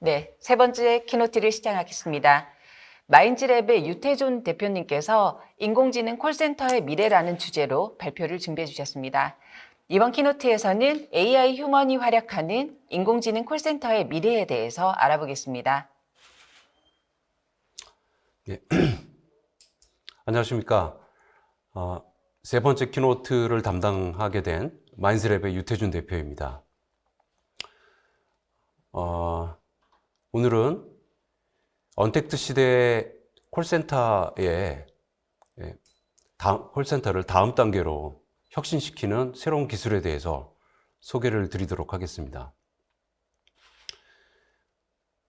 네, 세 번째 키노트를 시작하겠습니다. 마인즈랩의 유태존 대표님께서 인공지능 콜센터의 미래라는 주제로 발표를 준비해 주셨습니다. 이번 키노트에서는 AI 휴먼이 활약하는 인공지능 콜센터의 미래에 대해서 알아보겠습니다. 안녕하십니까. 어, 세 번째 키노트를 담당하게 된 마인즈랩의 유태준 대표입니다. 어, 오늘은 언택트 시대의 콜센터의 예, 다음- 콜센터를 다음 단계로 혁신시키는 새로운 기술에 대해서 소개를 드리도록 하겠습니다.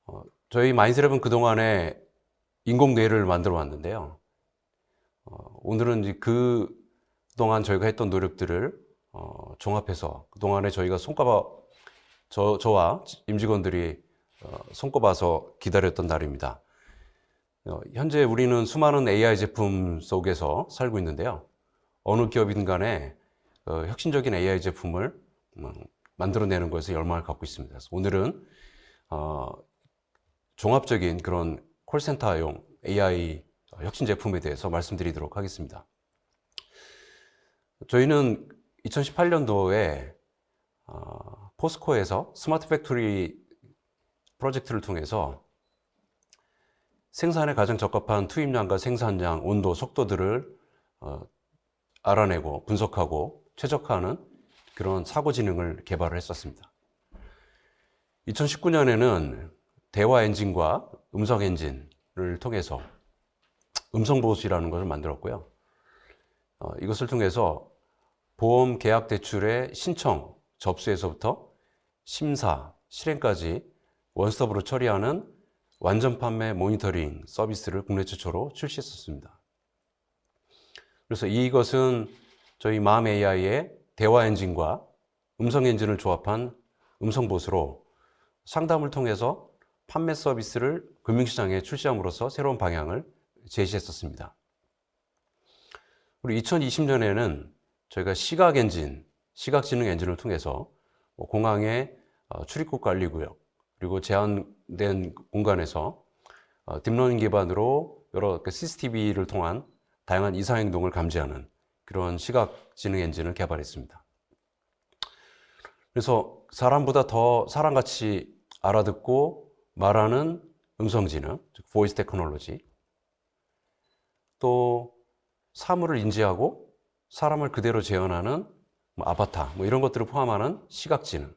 어, 저희 마인즈랩은 그동안에 인공뇌를 만들어 왔는데요. 어, 오늘은 그 동안 저희가 했던 노력들을 어, 종합해서 그동안에 저희가 손꼽아 저, 저와 임직원들이 어, 손꼽아서 기다렸던 날입니다. 어, 현재 우리는 수많은 AI 제품 속에서 살고 있는데요. 어느 기업이든 간에 어, 혁신적인 AI 제품을 음, 만들어내는 것에 열망을 갖고 있습니다. 오늘은 어, 종합적인 그런 콜센터용 AI 혁신 제품에 대해서 말씀드리도록 하겠습니다. 저희는 2018년도에 어, 포스코에서 스마트 팩토리 프로젝트를 통해서 생산에 가장 적합한 투입량과 생산량, 온도, 속도들을 어, 알아내고 분석하고 최적화하는 그런 사고지능을 개발을 했었습니다. 2019년에는 대화 엔진과 음성 엔진을 통해서 음성 보호시라는 것을 만들었고요. 어, 이것을 통해서 보험 계약 대출의 신청, 접수에서부터 심사, 실행까지 원스톱으로 처리하는 완전 판매 모니터링 서비스를 국내 최초로 출시했었습니다. 그래서 이것은 저희 마음 AI의 대화 엔진과 음성 엔진을 조합한 음성 보수로 상담을 통해서 판매 서비스를 금융시장에 출시함으로써 새로운 방향을 제시했었습니다. 그리고 2020년에는 저희가 시각 엔진, 시각지능 엔진을 통해서 뭐 공항의 어, 출입국 관리구역, 그리고 제한된 공간에서 어, 딥러닝 기반으로 여러 그 CCTV를 통한 다양한 이상 행동을 감지하는 그런 시각 지능 엔진을 개발했습니다. 그래서 사람보다 더 사람같이 알아듣고 말하는 음성 지능, 즉 보이스 테크놀로지, 또 사물을 인지하고 사람을 그대로 재현하는 뭐 아바타, 뭐 이런 것들을 포함하는 시각 지능.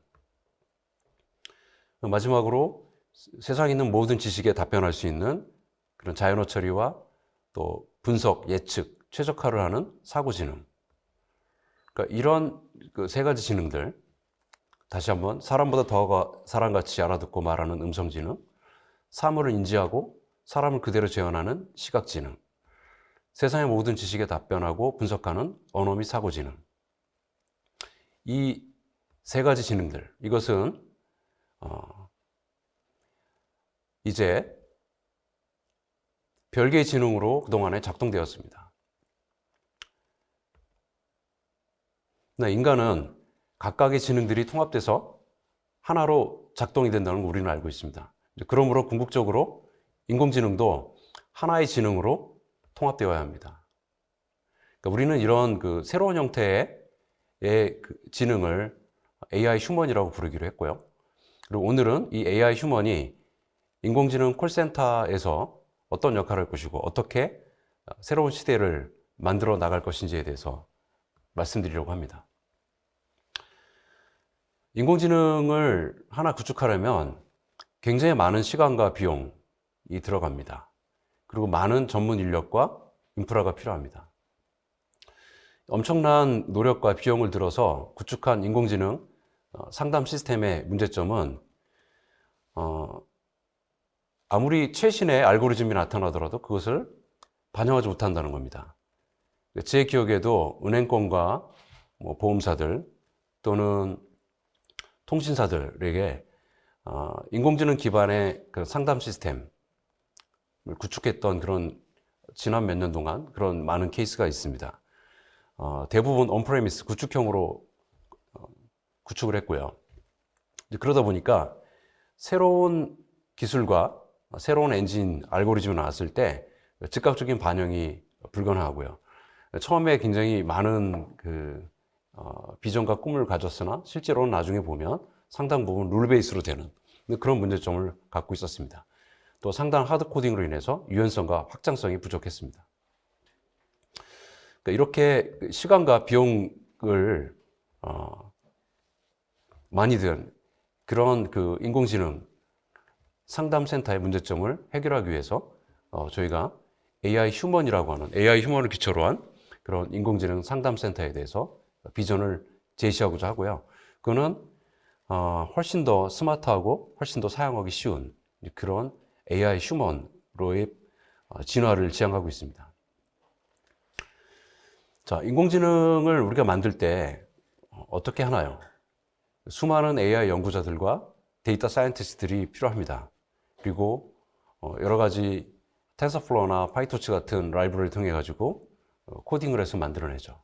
마지막으로 세상에 있는 모든 지식에 답변할 수 있는 그런 자연어 처리와 또 분석, 예측, 최적화를 하는 사고지능. 그러니까 이런 그 세 가지 지능들, 다시 한번 사람보다 더 사람같이 알아듣고 말하는 음성지능, 사물을 인지하고 사람을 그대로 재현하는 시각지능, 세상의 모든 지식에 답변하고 분석하는 언어 및 사고지능. 이 세 가지 지능들, 이것은 어, 이제 별개의 지능으로 그동안에 작동되었습니다. 나 인간은 각각의 지능들이 통합돼서 하나로 작동이 된다는 걸 우리는 알고 있습니다. 그러므로 궁극적으로 인공지능도 하나의 지능으로 통합되어야 합니다. 그러니까 우리는 이런 그 새로운 형태의 그 지능을 AI 휴먼이라고 부르기로 했고요. 그리고 오늘은 이 AI 휴먼이 인공지능 콜센터에서 어떤 역할을 할 것이고 어떻게 새로운 시대를 만들어 나갈 것인지에 대해서 말씀드리려고 합니다. 인공지능을 하나 구축하려면 굉장히 많은 시간과 비용이 들어갑니다. 그리고 많은 전문 인력과 인프라가 필요합니다. 엄청난 노력과 비용을 들어서 구축한 인공지능 어, 상담 시스템의 문제점은 어, 아무리 최신의 알고리즘이 나타나더라도 그것을 반영하지 못한다는 겁니다. 제 기억에도 은행권과 뭐 보험사들 또는 통신사들에게 어, 인공지능 기반의 그 상담 시스템을 구축했던 그런 지난 몇 년 동안 그런 많은 케이스가 있습니다. 어, 대부분 온프레미스 구축형으로 어, 구축을 했고요. 그러다 보니까 새로운 기술과 새로운 엔진 알고리즘이 나왔을 때 즉각적인 반영이 불가능하고요. 처음에 굉장히 많은 그 어, 비전과 꿈을 가졌으나 실제로는 나중에 보면 상당 부분 룰 베이스로 되는 그런 문제점을 갖고 있었습니다. 또 상당한 하드 코딩으로 인해서 유연성과 확장성이 부족했습니다. 그러니까 이렇게 시간과 비용을 어, 많이 든 그런 그 인공지능 상담센터의 문제점을 해결하기 위해서 어, 저희가 AI 휴먼이라고 하는 AI 휴먼을 기초로 한 그런 인공지능 상담센터에 대해서 비전을 제시하고자 하고요. 그거는 어, 훨씬 더 스마트하고 훨씬 더 사용하기 쉬운 그런 AI 휴먼로의 어, 진화를 지향하고 있습니다. 자, 인공지능을 우리가 만들 때 어떻게 하나요? 수많은 AI 연구자들과 데이터 사이언티스트들이 필요합니다. 그리고 어, 여러 가지 텐서플로우나 파이토치 같은 라이브러리를 통해 가지고 어, 코딩을 해서 만들어내죠.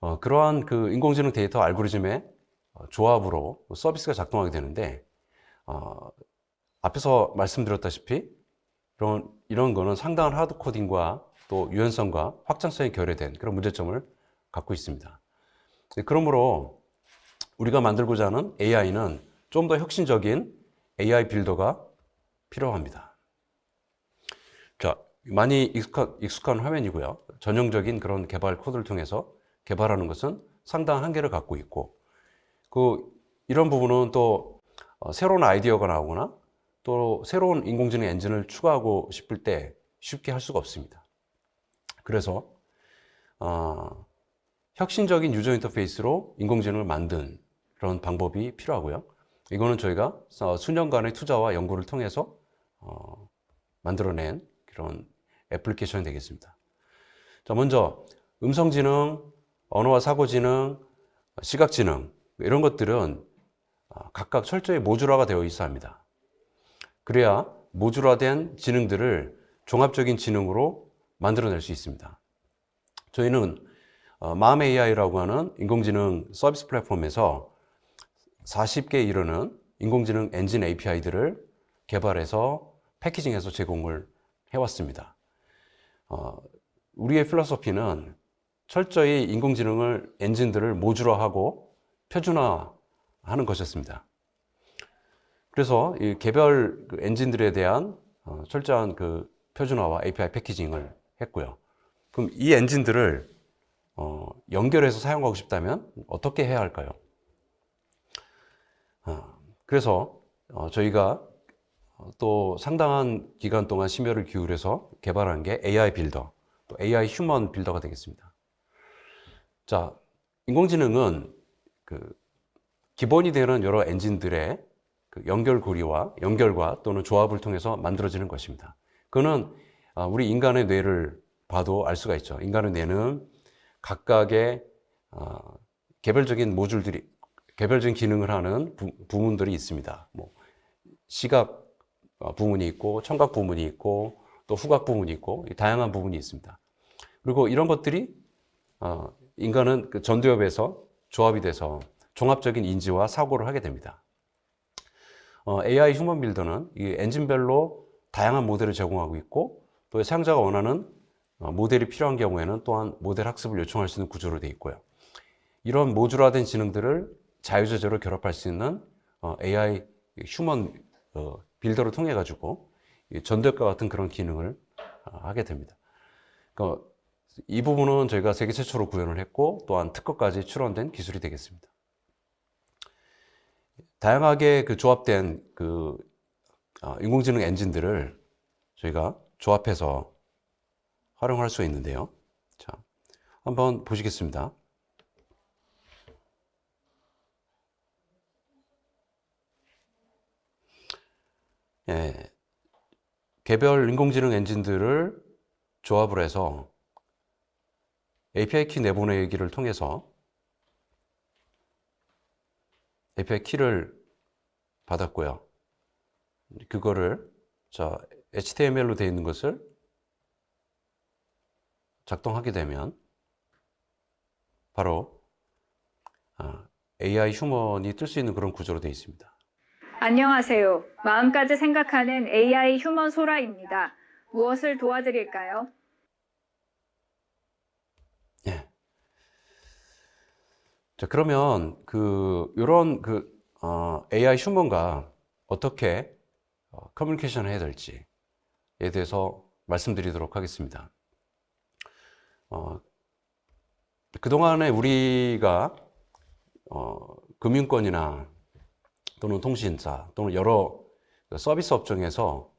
어, 그러한 그 인공지능 데이터 알고리즘의 어, 조합으로 서비스가 작동하게 되는데 어, 앞에서 말씀드렸다시피 이런 이런 거는 상당한 하드 코딩과 또 유연성과 확장성이 결여된 그런 문제점을 갖고 있습니다. 네, 그러므로 우리가 만들고자 하는 AI는 좀 더 혁신적인 AI 빌더가 필요합니다. 자, 많이 익숙한, 익숙한 화면이고요. 전형적인 그런 개발 코드를 통해서 개발하는 것은 상당한 한계를 갖고 있고, 그, 이런 부분은 또 어, 새로운 아이디어가 나오거나 또 새로운 인공지능 엔진을 추가하고 싶을 때 쉽게 할 수가 없습니다. 그래서, 어, 혁신적인 유저 인터페이스로 인공지능을 만든 그런 방법이 필요하고요. 이거는 저희가 어, 수년간의 투자와 연구를 통해서 어, 만들어낸 그런 애플리케이션이 되겠습니다. 자, 먼저 음성지능, 언어와 사고지능, 시각지능 이런 것들은 어, 각각 철저히 모듈화가 되어 있어야 합니다. 그래야 모듈화된 지능들을 종합적인 지능으로 만들어낼 수 있습니다. 저희는 어, 마음 AI라고 하는 인공지능 서비스 플랫폼에서 40개 이르는 인공지능 엔진 API들을 개발해서 패키징해서 제공을 해왔습니다. 어, 우리의 필로소피는 철저히 인공지능을 엔진들을 모듈화하고 표준화하는 것이었습니다. 그래서 이 개별 그 엔진들에 대한 어, 철저한 그 표준화와 API 패키징을 했고요. 그럼 이 엔진들을 어, 연결해서 사용하고 싶다면 어떻게 해야 할까요? 어, 그래서 어, 저희가 어, 또 상당한 기간 동안 심혈을 기울여서 개발한 게 AI 빌더, 또 AI 휴먼 빌더가 되겠습니다. 자, 인공지능은 그 기본이 되는 여러 엔진들의 그 연결고리와 연결과 또는 조합을 통해서 만들어지는 것입니다. 그거는 아, 우리 인간의 뇌를 봐도 알 수가 있죠. 인간의 뇌는 각각의 어, 개별적인 모듈들이 개별적인 기능을 하는 부, 부문들이 있습니다. 뭐 시각 어, 부문이 있고 청각 부문이 있고 또 후각 부문이 있고 다양한 부분이 있습니다. 그리고 이런 것들이 어, 인간은 그 전두엽에서 조합이 돼서 종합적인 인지와 사고를 하게 됩니다. 어, AI 휴먼 빌더는 이 엔진별로 다양한 모델을 제공하고 있고 또 사용자가 원하는 어, 모델이 필요한 경우에는 또한 모델 학습을 요청할 수 있는 구조로 되어 있고요. 이런 모듈화된 지능들을 자유자재로 결합할 수 있는 어, AI 휴먼 어, 빌더를 통해 가지고 전도엽과 같은 그런 기능을 하게 됩니다. 그러니까 이 부분은 저희가 세계 최초로 구현을 했고 또한 특허까지 출원된 기술이 되겠습니다. 다양하게 그 조합된 그 인공지능 엔진들을 저희가 조합해서 활용할 수 있는데요. 자, 한번 보시겠습니다. 예, 개별 인공지능 엔진들을 조합을 해서 API 키 내보내기를 통해서 API 키를 받았고요. 그거를 자 HTML로 되어 있는 것을 작동하게 되면 바로 AI 휴먼이 뜰 수 있는 그런 구조로 되어 있습니다. 안녕하세요. 마음까지 생각하는 AI 휴먼 소라입니다. 무엇을 도와드릴까요? 예. 자, 그러면 그 요런 그 어, AI 휴먼과 어떻게 어, 커뮤니케이션을 해야 될지에 대해서 말씀드리도록 하겠습니다. 어, 그동안에 우리가 어, 금융권이나 또는 통신사 또는 여러 그 서비스 업종에서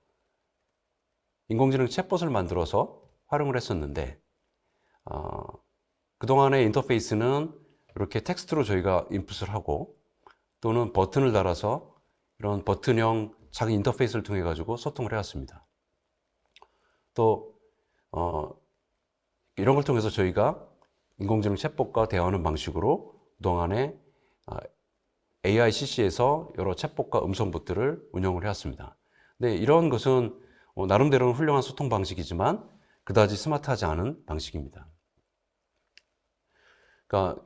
인공지능 챗봇을 만들어서 활용을 했었는데 어, 그동안의 인터페이스는 이렇게 텍스트로 저희가 인풋을 하고 또는 버튼을 달아서 이런 버튼형 작은 인터페이스를 통해 가지고 소통을 해왔습니다. 또 어, 이런 걸 통해서 저희가 인공지능 챗봇과 대화하는 방식으로 그동안에 아, AICC에서 여러 챗봇과 음성봇들을 운영을 해왔습니다. 근데 이런 것은 어, 나름대로는 훌륭한 소통 방식이지만 그다지 스마트하지 않은 방식입니다. 그러니까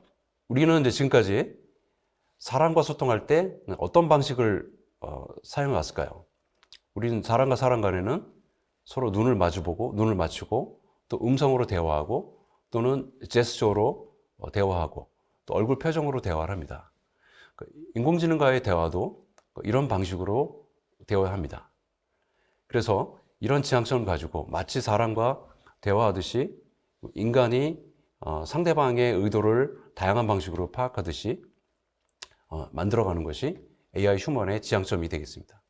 우리는 이제 지금까지 사람과 소통할 때 어떤 방식을 어, 사용해 왔을까요? 우리는 사람과 사람 간에는 서로 눈을 마주보고 눈을 맞추고 또 음성으로 대화하고 또는 제스처로 어, 대화하고 또 얼굴 표정으로 대화를 합니다. 그 인공지능과의 대화도 이런 방식으로 대화합니다. 그래서 이런 지향점을 가지고 마치 사람과 대화하듯이 인간이 어, 상대방의 의도를 다양한 방식으로 파악하듯이 어, 만들어가는 것이 AI 휴먼의 지향점이 되겠습니다.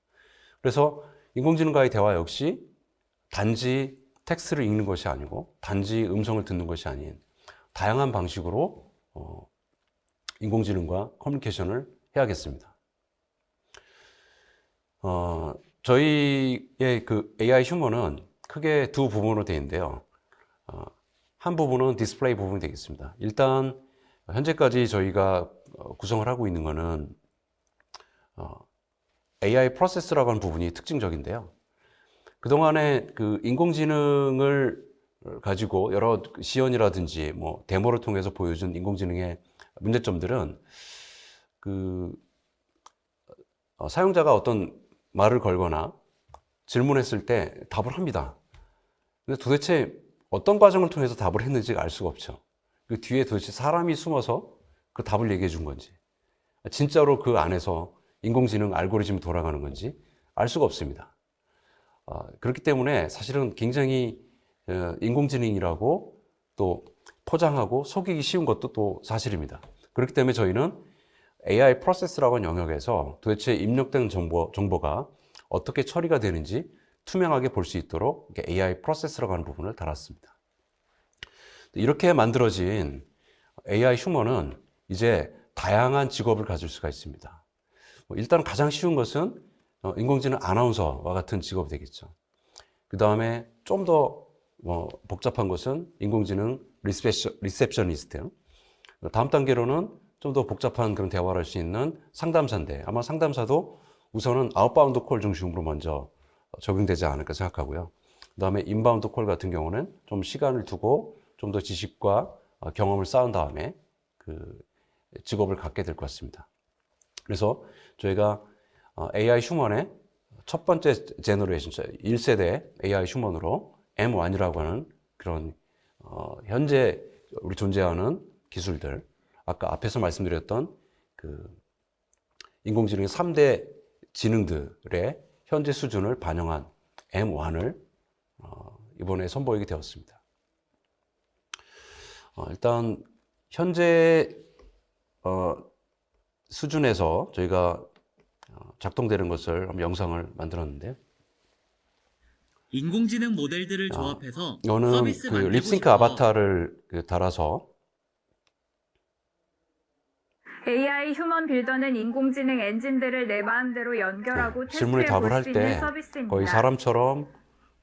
그래서 인공지능과의 대화 역시 단지 텍스트를 읽는 것이 아니고 단지 음성을 듣는 것이 아닌 다양한 방식으로 어, 인공지능과 커뮤니케이션을 해야겠습니다. 어, 저희의 그 AI 휴먼은 크게 두 부분으로 되어 있는데요. 어, 한 부분은 디스플레이 부분이 되겠습니다. 일단 현재까지 저희가 어, 구성을 하고 있는 것은 어, AI 프로세스라고 하는 부분이 특징적인데요. 그동안에 그 인공지능을 가지고 여러 시연이라든지 뭐 데모를 통해서 보여준 인공지능의 문제점들은 그 어, 사용자가 어떤 말을 걸거나 질문했을 때 답을 합니다. 근데 도대체 어떤 과정을 통해서 답을 했는지 알 수가 없죠. 그 뒤에 도대체 사람이 숨어서 그 답을 얘기해 준 건지, 진짜로 그 안에서 인공지능 알고리즘이 돌아가는 건지 알 수가 없습니다. 어, 그렇기 때문에 사실은 굉장히 어, 인공지능이라고 또 포장하고 속이기 쉬운 것도 또 사실입니다. 그렇기 때문에 저희는 AI 프로세스라고 하는 영역에서 도대체 입력된 정보, 정보가 어떻게 처리가 되는지 투명하게 볼 수 있도록 AI 프로세스라고 하는 부분을 달았습니다. 이렇게 만들어진 AI 휴먼은 이제 다양한 직업을 가질 수가 있습니다. 뭐 일단 가장 쉬운 것은 어, 인공지능 아나운서와 같은 직업이 되겠죠. 그 다음에 좀더 뭐 복잡한 것은 인공지능 리셉션, 리셉셔니스트. 다음 단계로는 좀 더 복잡한 그런 대화를 할 수 있는 상담사인데 아마 상담사도 우선은 아웃바운드 콜 중심으로 먼저 적용되지 않을까 생각하고요. 그 다음에 인바운드 콜 같은 경우는 좀 시간을 두고 좀 더 지식과 어, 경험을 쌓은 다음에 그 직업을 갖게 될 것 같습니다. 그래서 저희가 어, AI 휴먼의 첫 번째 제너레이션, 1세대 AI 휴먼으로 M1이라고 하는 그런 어, 현재 우리 존재하는 기술들, 아까 앞에서 말씀드렸던 그 인공지능의 3대 지능들의 현재 수준을 반영한 M1을 어, 이번에 선보이게 되었습니다. 어, 일단 현재 어, 수준에서 저희가 어, 작동되는 것을 한번 영상을 만들었는데요. 인공지능 모델들을 아, 조합해서 서비스 그 립싱크. 아바타를 그 달아서 AI 휴먼 빌더는 인공지능 엔진들을 내 마음대로 연결하고 네, 질문에 답을 할 있는 때 서비스입니다. 거의 사람처럼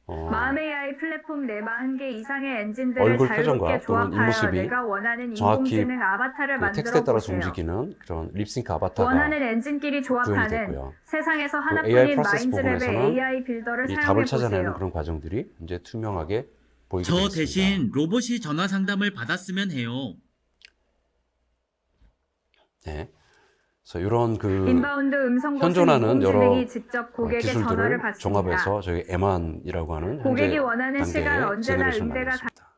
어, 마음 AI 플랫폼 레바 한개 이상의 엔진들을 얼굴 자유롭게 표정과 또는 조합하여 입모습이 내가 원하는 정확히 인공지능 아바타를 그 만들어 텍스트에 따라서 보세요. 움직이는 그런 립싱크 아바타가 원하는 엔진끼리 조합하는 됐고요. 세상에서 그 하나뿐인 부분에서는 AI 빌더를 이 답을 찾아내는. 그런 과정들이 이제 투명하게 보이게 저 되겠습니다. 대신 로봇이 전화 상담을 받았으면 해요. 네. 그래서 이런 그 인바운드 음성 현존하는 여러 직접 고객의 전화를 기술들을 받습니다. 종합해서 저희 M1이라고 하는 고객이 현재 원하는 시간 단계의 언제나 제너레이션을 응대가 만들었습니다.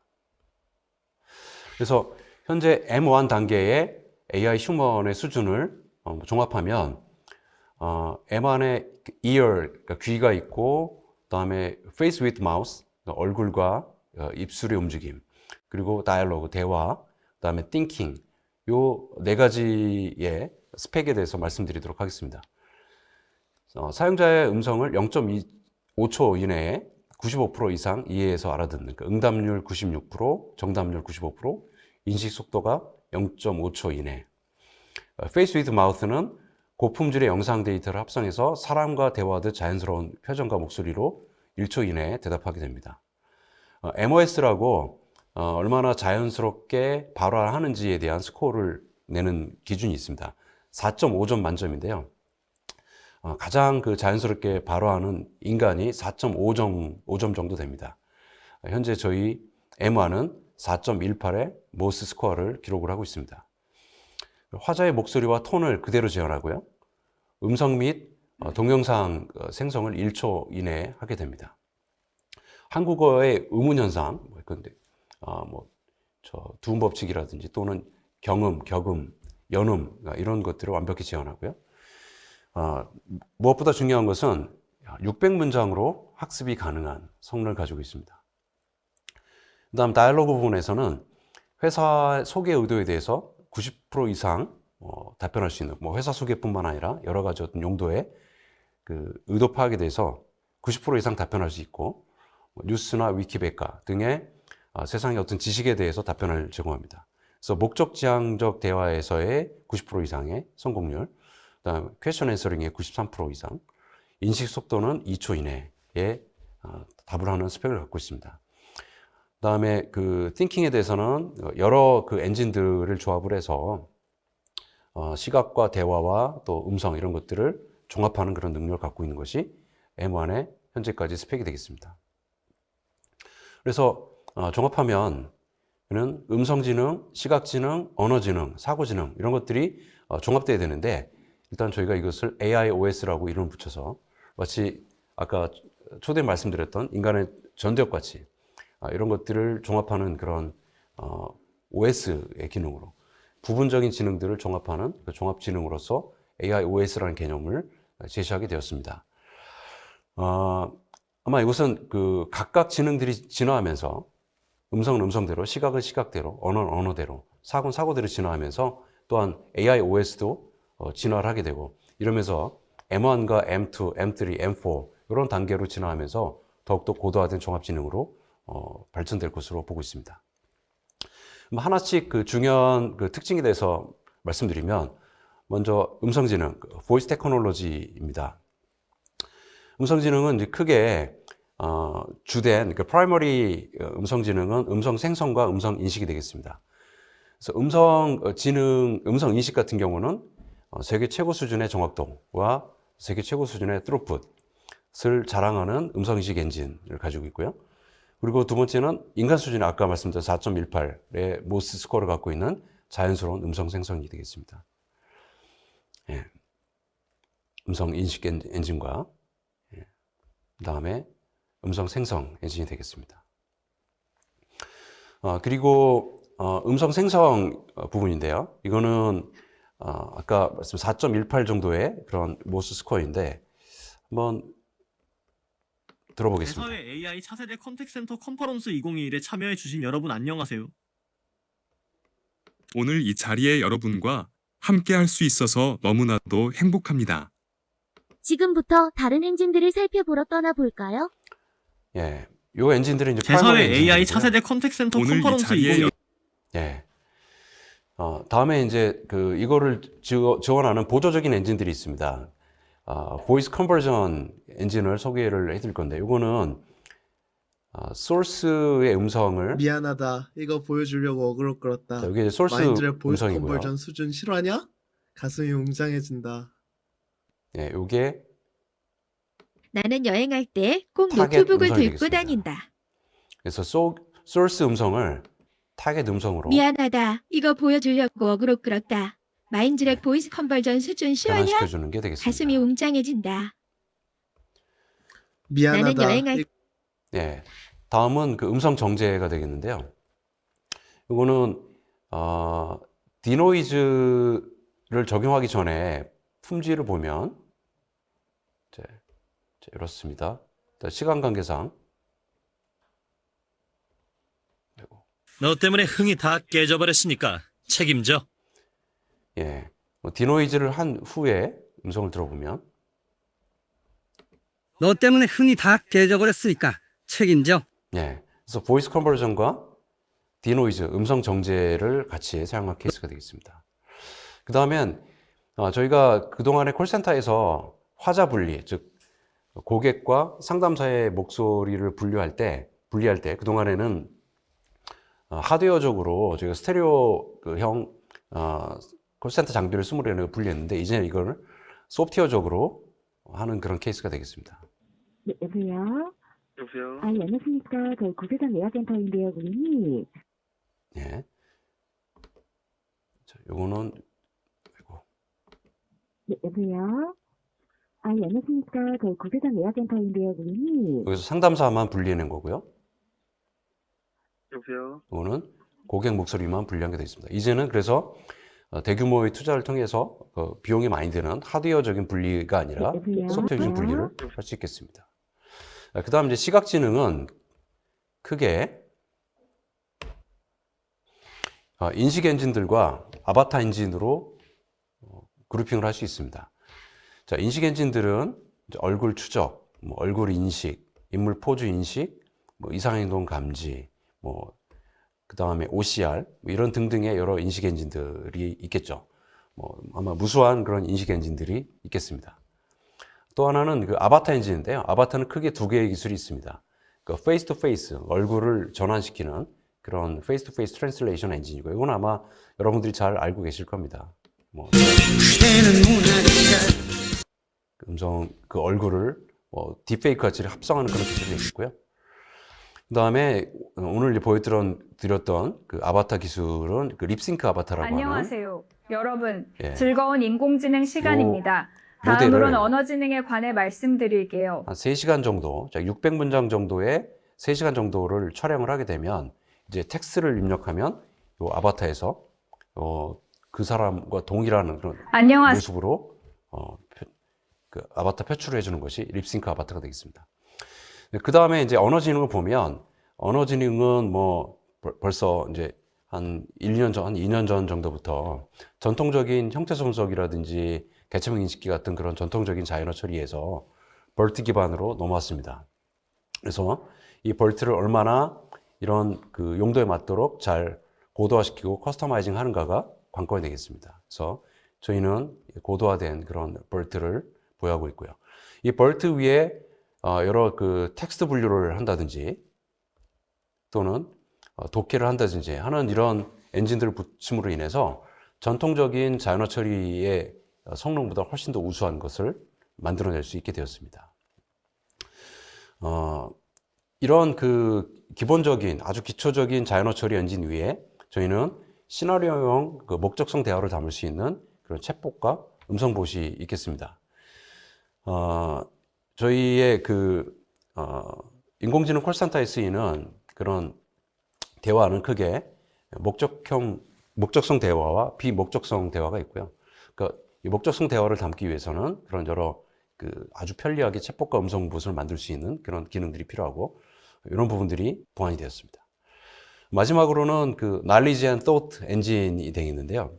그래서 현재 M1 단계의 AI 휴먼의 수준을 어, 종합하면 어, M1의 ear, 그러니까 귀가 있고 그다음에 face with mouth, 그러니까 얼굴과 어, 입술의 움직임, 그리고 dialogue, 대화, 그다음에 thinking 요 네 가지의 스펙에 대해서 말씀드리도록 하겠습니다. 어, 사용자의 음성을 0.5초 이내에 95% 이상 이해해서 알아듣는 그 응답률 96%, 정답률 95%, 인식 속도가 0.5초 이내. 페이스 위드 마우스는 고품질의 영상 데이터를 합성해서 사람과 대화하듯 자연스러운 표정과 목소리로 1초 이내에 대답하게 됩니다. 어, MOS라고 어, 얼마나 자연스럽게 발화하는지에 대한 스코어를 내는 기준이 있습니다. 4.5점 만점인데요. 어, 가장 그 자연스럽게 발화하는 인간이 4.5점 5점 정도 됩니다. 어, 현재 저희 M1은 4.18의 모스 스코어를 기록을 하고 있습니다. 화자의 목소리와 톤을 그대로 재현하고요. 음성 및 어, 동영상 어, 생성을 1초 이내에 하게 됩니다. 한국어의 의문 현상, 뭐 근데 아, 뭐저 두음 법칙이라든지 또는 경음, 격음, 연음 아, 이런 것들을 완벽히 재현하고요. 아, 무엇보다 중요한 것은 600문장으로 학습이 가능한 성능을 가지고 있습니다. 그 다음 다이얼로그 부분에서는 회사 소개 의도에 대해서 90% 이상 어, 답변할 수 있는 뭐 회사 소개뿐만 아니라 여러 가지 어떤 용도의 그 의도 파악에 대해서 90% 이상 답변할 수 있고 뭐 뉴스나 위키백과 등의 아, 세상의 어떤 지식에 대해서 답변을 제공합니다. 그래서 목적 지향적 대화에서의 90% 이상의 성공률, 그다음 퀘스천 앤서링의 93% 이상, 인식 속도는 2초 이내에 아, 답을 하는 스펙을 갖고 있습니다. 그다음에 그 띵킹에 대해서는 여러 그 엔진들을 조합을 해서 어, 시각과 대화와 또 음성 이런 것들을 종합하는 그런 능력을 갖고 있는 것이 M1의 현재까지 스펙이 되겠습니다. 그래서 어, 종합하면 는 음성지능, 시각지능, 언어지능, 사고지능 이런 것들이 어, 종합돼야 되는데 일단 저희가 이것을 AIOS라고 이름을 붙여서 마치 아까 초대 말씀드렸던 인간의 전대역 같이 아, 이런 것들을 종합하는 그런 어, OS의 기능으로 부분적인 지능들을 종합하는 그 종합 지능으로서 AIOS라는 개념을 제시하게 되었습니다. 어, 아마 이것은 그 각각 지능들이 진화하면서 음성은 음성대로, 시각은 시각대로, 언어는 언어대로, 사고는 사고대로 진화하면서 또한 AIOS도 어, 진화를 하게 되고 이러면서 M1과 M2, M3, M4 이런 단계로 진화하면서 더욱더 고도화된 종합지능으로 어, 발전될 것으로 보고 있습니다. 하나씩 그 중요한 그 특징에 대해서 말씀드리면 먼저 음성지능, 보이스 테크놀로지입니다. 음성지능은 이제 크게 어, 주된 그 프라이머리 음성지능은 음성 생성과 음성 인식이 되겠습니다. 그래서 음성 어, 지능, 음성 인식 같은 경우는 어, 세계 최고 수준의 정확도와 세계 최고 수준의 트로풋을 자랑하는 음성 인식 엔진을 가지고 있고요. 그리고 두 번째는 인간 수준의 아까 말씀드린 4.18의 모스 스코어를 갖고 있는 자연스러운 음성 생성이 되겠습니다. 예. 음성 인식 엔- 엔진과 예. 그 다음에 음성 생성 엔진이 되겠습니다. 어, 그리고 어, 음성 생성 어, 부분인데요. 이거는 어, 아까 말씀 4.18 정도의 그런 모스 스코어인데 한번 들어보겠습니다. 대사회 AI 차세대 컨택센터 컨퍼런스 2021에 참여해 주신 여러분 안녕하세요. 오늘 이 자리에 여러분과 함께 할 수 있어서 너무나도 행복합니다. 지금부터 다른 엔진들을 살펴보러 떠나볼까요? 예, 요 엔진들은 이제 프라이머리 AI 엔진들이고요. 차세대 컨택센터 오늘 이 컨퍼런스 자리에 2021 예. 어, 다음에 이제 그 이거를 지원- 지원하는 보조적인 엔진들이 있습니다. 아, 보이스 컨버전 엔진을 소개를 해드릴 건데, 이거는 아, 소스의 음성을 미안하다. 이거 보여주려고 어그로 끌었다. 자, 여기 소스 마인드랩 보이스 음성이고요. 컨버전 수준 실화냐? 가슴이 웅장해진다. 예, 요게 나는 여행할 때 꼭 타겟 노트북을 음성이 들고 되겠습니다. 다닌다. 그래서 소, 소스 음성을 타겟 음성으로 미안하다. 이거 보여주려고 어그로 끌었다. 마인드랙 보이스 컨버전 수준 실화냐? 변환시켜주는 게 되겠습니다. 가슴이 웅장해진다. 미안하다. 나는 여행할 이- 예. 다음은 그 음성 정제가 되겠는데요. 이거는 어, 디노이즈를 적용하기 전에 품질을 보면 이제, 이렇습니다. 시간 관계상 너 때문에 흥이 다 깨져버렸으니까 책임져. 예. 뭐 디노이즈를 한 후에 음성을 들어보면 너 때문에 흥이 다 깨져버렸으니까 책임져. 예. 그래서 보이스 컨버전과 디노이즈 음성 정제를 같이 사용한 케이스가 되겠습니다. 그 다음엔 어, 저희가 그동안에 콜센터에서 화자 분리, 즉 고객과 상담사의 목소리를 분류할 때 분리할 때 그동안에는 어, 하드웨어적으로 저희가 스테레오형 어, 콜센터 장비를 스물여 분리했는데 이제는 이걸 소프트웨어적으로 하는 그런 케이스가 되겠습니다. 네, 여보세요? 여보세요? 아, 예, 안녕하십니까. 저희 구세상 예약센터인데요, 고객님. 예. 자, 요거는 아이고. 네, 여보세요? 아, 예, 안녕하십니까. 저희 구세상 예약센터인데요, 고객님. 여기서 상담사만 분리해낸 거고요. 여보세요? 이거는 고객 목소리만 분리한 게 되어 있습니다. 이제는 그래서 어, 대규모의 투자를 통해서 그 비용이 많이 드는 하드웨어적인 분리가 아니라 네, 여보세요? 소프트웨어적인 분리를 할 수 있겠습니다. 그 다음 이제 시각지능은 크게 어, 인식 엔진들과 아바타 엔진으로 어, 그룹핑을 할 수 있습니다. 자, 인식 엔진들은 얼굴 추적, 뭐 얼굴 인식, 인물 포즈 인식, 뭐 이상행동 감지, 뭐 그 다음에 OCR 뭐 이런 등등의 여러 인식 엔진들이 있겠죠. 뭐 아마 무수한 그런 인식 엔진들이 있겠습니다. 또 하나는 그 아바타 엔진인데요. 아바타는 크게 두 개의 기술이 있습니다. 그 페이스 투 페이스 얼굴을 전환시키는 그런 페이스 투 페이스 트랜슬레이션 엔진이고 이건 아마 여러분들이 잘 알고 계실 겁니다. 뭐그 음성 그 얼굴을 뭐 딥페이크 같이 합성하는 그런 기술이 있고요. 그 다음에 오늘 이제 보여드렸던 드렸던 그 아바타 기술은 그 립싱크 아바타라고 하는 안녕하세요. 여러분, 예. 즐거운 인공지능 시간입니다. 다음으로는 언어지능에 관해 말씀드릴게요. 한 3시간 정도, 자 600문장 정도의 3시간 정도를 촬영을 하게 되면 이제 텍스트를 입력하면 요 아바타에서 어, 그 사람과 동일한 그런 안녕하세요. 모습으로 어, 표- 그 아바타 표출을 해주는 것이 립싱크 아바타가 되겠습니다. 그 다음에 이제 언어 지능을 보면 언어 지능은 뭐 벌- 벌써 이제 한 1년 전, 한 2년 전 정도부터 전통적인 형태 분석이라든지 개체명 인식기 같은 그런 전통적인 자연어 처리에서 벌트 기반으로 넘어왔습니다. 그래서 이 벌트를 얼마나 이런 그 용도에 맞도록 잘 고도화시키고 커스터마이징 하는가가 관건이 되겠습니다. 그래서 저희는 고도화된 그런 벌트를 보유하고 있고요. 이 벌트 위에 어, 여러 그 텍스트 분류를 한다든지 또는 어, 독해를 한다든지 하는 이런 엔진들을 붙임으로 인해서 전통적인 자연어 처리의 어, 성능보다 훨씬 더 우수한 것을 만들어낼 수 있게 되었습니다. 어, 이런 그 기본적인 아주 기초적인 자연어 처리 엔진 위에 저희는 시나리오형 그 목적성 대화를 담을 수 있는 그런 챗봇과 음성 봇이 있겠습니다. 어, 저희의 그 어, 인공지능 콜센터에 쓰이는 그런 대화는 크게 목적형 목적성 대화와 비목적성 대화가 있고요. 그러니까 이 목적성 대화를 담기 위해서는 그런 여러 그 아주 편리하게 챗봇과 음성봇을 만들 수 있는 그런 기능들이 필요하고 이런 부분들이 보완이 되었습니다. 마지막으로는 그 knowledge and thought 엔진이 되겠는데요.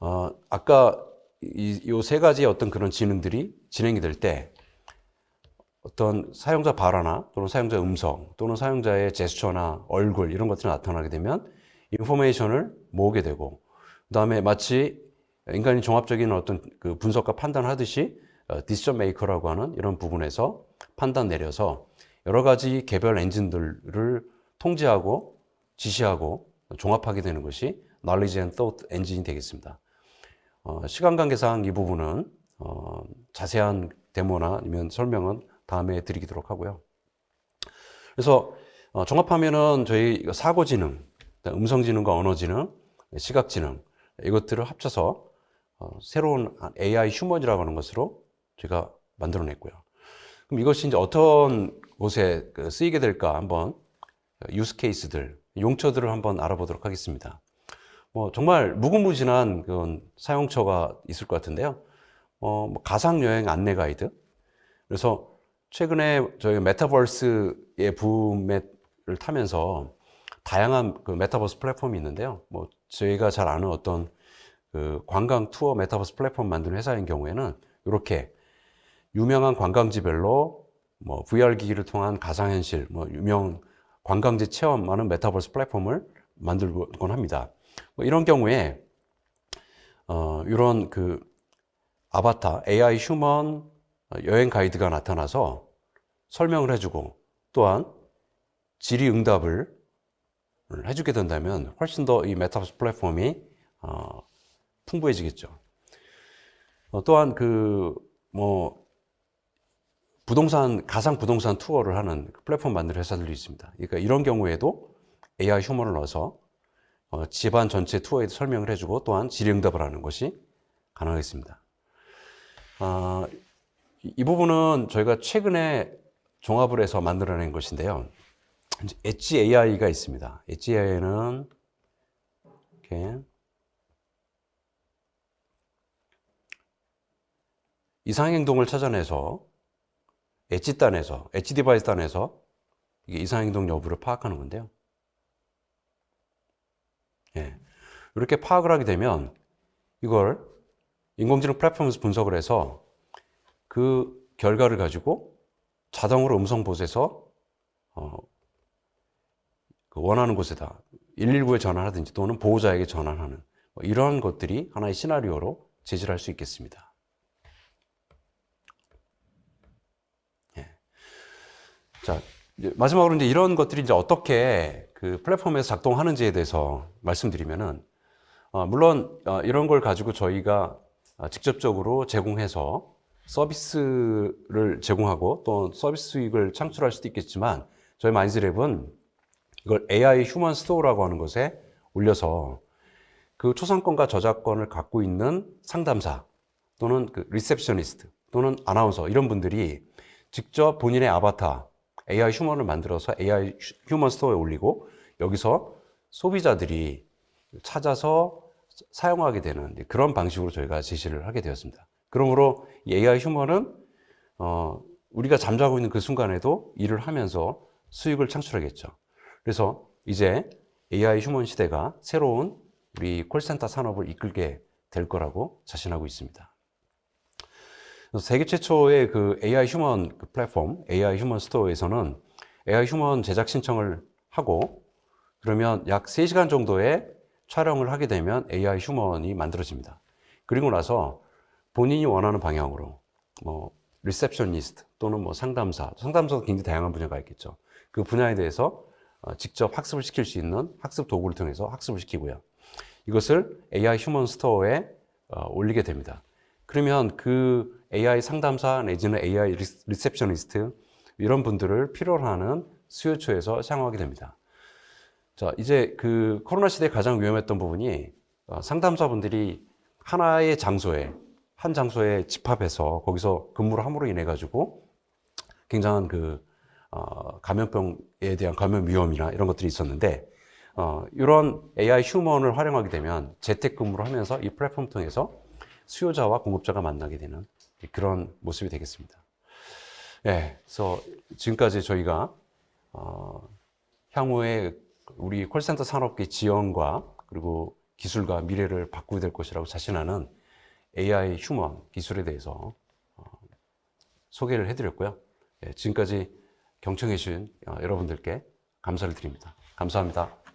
어, 아까 이 세 가지의 어떤 그런 지능들이 진행이 될 때 어떤 사용자 발화나 또는 사용자 음성 또는 사용자의 제스처나 얼굴 이런 것들이 나타나게 되면 인포메이션을 모으게 되고 그다음에 마치 인간이 종합적인 어떤 그 분석과 판단을 하듯이 디시전 메이커라고 하는 이런 부분에서 판단 내려서 여러 가지 개별 엔진들을 통제하고 지시하고 종합하게 되는 것이 knowledge and thought 엔진이 되겠습니다. 어, 시간 관계상 이 부분은 어, 자세한 데모나 아니면 설명은 다음에 드리도록 하고요. 그래서 어, 종합하면은 저희 사고지능, 음성지능과 언어지능, 시각지능, 이것들을 합쳐서 어, 새로운 AI 휴먼이라고 하는 것으로 제가 만들어냈고요. 그럼 이것이 이제 어떤 곳에 그 쓰이게 될까 한번 유스 케이스들, 용처들을 한번 알아보도록 하겠습니다. 뭐 정말 무궁무진한 그런 사용처가 있을 것 같은데요. 어, 뭐 가상 여행 안내 가이드. 그래서 최근에 저희 메타버스의 붐을 타면서 다양한 그 메타버스 플랫폼이 있는데요. 뭐 저희가 잘 아는 어떤 그 관광 투어 메타버스 플랫폼 만드는 회사인 경우에는 이렇게 유명한 관광지별로 뭐 VR 기기를 통한 가상현실, 뭐 유명 관광지 체험하는 메타버스 플랫폼을 만들곤 합니다. 뭐 이런 경우에 어, 이런 그 아바타, AI 휴먼 여행 가이드가 나타나서 설명을 해주고 또한 질의응답을 해주게 된다면 훨씬 더 이 메타버스 플랫폼이 어, 풍부해지겠죠. 어, 또한 그 뭐 부동산 가상 부동산 투어를 하는 그 플랫폼 만드는 회사들도 있습니다. 그러니까 이런 경우에도 AI 휴먼을 넣어서 어, 집안 전체 투어에 설명을 해주고 또한 질의응답을 하는 것이 가능하겠습니다. 아, 이- 이 부분은 저희가 최근에 종합을 해서 만들어낸 것인데요. 엣지 AI가 있습니다. 엣지 AI는 이렇게 이상 행동을 찾아내서 엣지 단에서 엣지 디바이스 단에서 이게 이상 행동 여부를 파악하는 건데요. 예. 이렇게 파악을 하게 되면 이걸 인공지능 플랫폼에서 분석을 해서 그 결과를 가지고 자동으로 음성 보세서 어, 그 원하는 곳에다 119에 전화하든지 또는 보호자에게 전화하는 뭐 이런 것들이 하나의 시나리오로 제시를 할수 있겠습니다. 예. 자, 이제 마지막으로 이제 이런 것들이 이제 어떻게 그 플랫폼에서 작동하는지에 대해서 말씀드리면은 어, 물론 어, 이런 걸 가지고 저희가 어, 직접적으로 제공해서 서비스를 제공하고 또 서비스 수익을 창출할 수도 있겠지만 저희 마인즈랩은 이걸 AI 휴먼 스토어라고 하는 것에 올려서 그 초상권과 저작권을 갖고 있는 상담사 또는 그 리셉셔니스트 또는 아나운서 이런 분들이 직접 본인의 아바타 AI 휴먼을 만들어서 AI 휴- 휴먼 스토어에 올리고 여기서 소비자들이 찾아서 사용하게 되는 그런 방식으로 저희가 제시를 하게 되었습니다. 그러므로 이 AI 휴먼은 어, 우리가 잠자고 있는 그 순간에도 일을 하면서 수익을 창출하겠죠. 그래서 이제 AI 휴먼 시대가 새로운 우리 콜센터 산업을 이끌게 될 거라고 자신하고 있습니다. 세계 최초의 그 AI 휴먼 그 플랫폼, AI 휴먼 스토어에서는 AI 휴먼 제작 신청을 하고 그러면 약 3시간 정도의 촬영을 하게 되면 AI 휴먼이 만들어집니다. 그리고 나서 본인이 원하는 방향으로 뭐 리셉셔니스트 또는 뭐 상담사, 상담사도 굉장히 다양한 분야가 있겠죠. 그 분야에 대해서 어, 직접 학습을 시킬 수 있는 학습 도구를 통해서 학습을 시키고요. 이것을 AI 휴먼 스토어에 어, 올리게 됩니다. 그러면 그 AI 상담사 내지는 AI 리스- 리셉셔니스트 이런 분들을 필요로 하는 수요처에서 사용하게 됩니다. 자, 이제 그 코로나 시대에 가장 위험했던 부분이 어, 상담사분들이 하나의 장소에 한 장소에 집합해서 거기서 근무를 함으로 인해 가지고 굉장한 그 어, 감염병에 대한 감염 위험이나 이런 것들이 있었는데 어, 이런 AI 휴먼을 활용하게 되면 재택근무를 하면서 이 플랫폼 통해서 수요자와 공급자가 만나게 되는 그런 모습이 되겠습니다. 예, 그래서 지금까지 저희가 어, 향후에 우리 콜센터 산업계 지원과 그리고 기술과 미래를 바꾸게 될 것이라고 자신하는 AI 휴먼 기술에 대해서 어, 소개를 해드렸고요. 예, 지금까지 경청해 주신 어, 여러분들께 감사를 드립니다. 감사합니다.